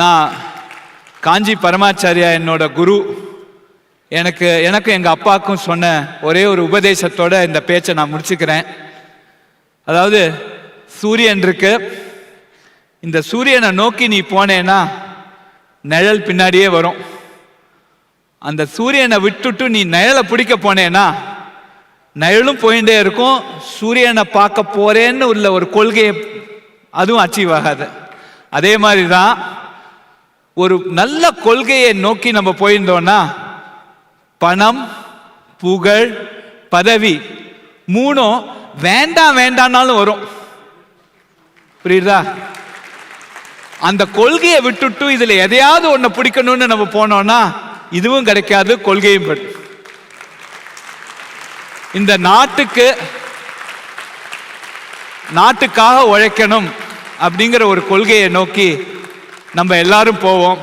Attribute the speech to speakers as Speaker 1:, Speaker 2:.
Speaker 1: நான் காஞ்சி பரமாச்சாரியா என்னோட குரு. எனக்கு எனக்கு எங்கள் அப்பாவுக்கும் சொன்ன ஒரே ஒரு உபதேசத்தோட இந்த பேச்சை நான் முடிச்சுக்கிறேன். அதாவது சூரியன் இருக்கு. இந்த சூரியனை நோக்கி நீ போனேன்னா நிழல் பின்னாடியே வரும். அந்த சூரியனை விட்டுட்டு நீ நிழலை பிடிக்க போனேன்னா நிழலும் போயிட்டே இருக்கும். சூரியனை பார்க்க போறேன்னு உள்ள ஒரு கொள்கையை அதுவும் அச்சீவ் ஆகாது. அதே மாதிரி தான் ஒரு நல்ல கொள்கையை நோக்கி நம்ம போயிருந்தோம்னா பணம் புகழ் பதவி மூணும் வேண்டாம் வேண்டாம்னாலும் வரும். புரியுதா? அந்த கொள்கையை விட்டுட்டு இதுல எதையாவது ஒண்ணு பிடிக்கணும்னு நம்ம போனோம்னா இதுவும் கிடைக்காது கொள்கையும் பெறும் இந்த நாட்டுக்கு நாட்டுக்காக உழைக்கணும் அப்படிங்கிற ஒரு கொள்கையை நோக்கி நம்ம எல்லாரும் போவோம்.